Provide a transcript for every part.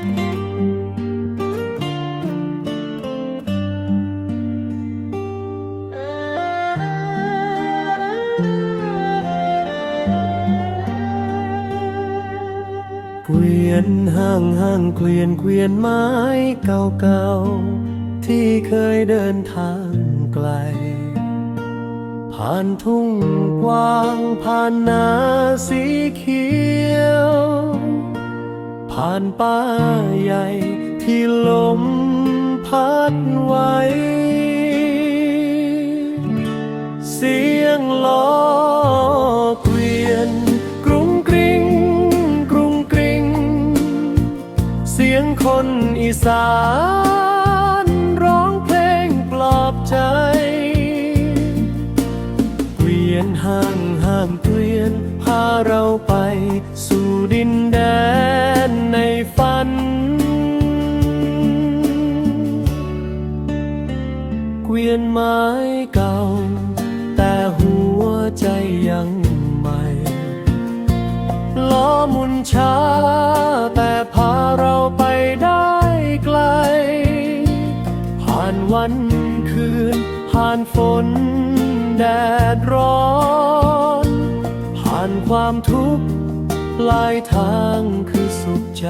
เกวียนห้างห้างเกวียนเกวียนไม้เก่าๆที่เคยเดินทางไกล ผ่านทุ่งกว้างผ่านนาสีเขียว ผ่านป่าใหญ่ที่ลมพัดไว้ เสียงล้อเกวียน กรุงกริงกรุงกริง เสียงคนอีสานร้องเพลงปลอบใจ เกวียนห้างห้างเกวียนพาเราไปสู่ดินแดน วียนไม้เก่า แต่หัวใจยังใหม่ล้อมุนช้า แต่พาเราไปได้ไกล ผ่านวันคืน ผ่านฝน แดดร้อน ผ่านความทุกข์ปลายทางคือสุขใจ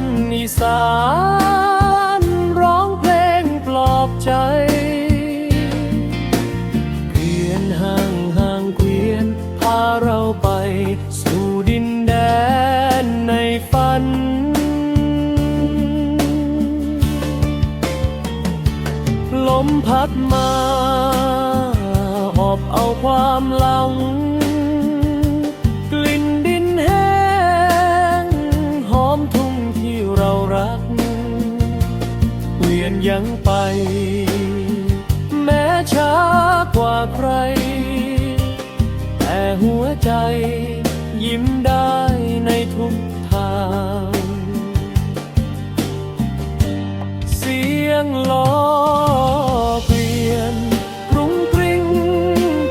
นอีสานร้องเพลงปลอบใจเกวียนห่างห่างเกวียนพาเราไปสู่ดินแดนในฝัน ลมพัดมาหอบเอาความหลัง ยนยังไป แม้ช้ากว่าใคร แต่หัวใจยิ้มได้ในทุกทาง เสียงล้อเปลี่ยนกรุงกริง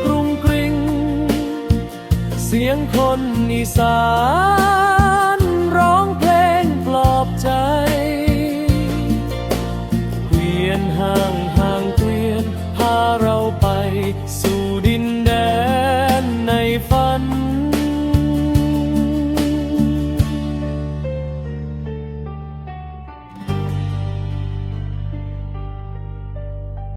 กรุงกริงเสียงคนอีสาน hiền hàng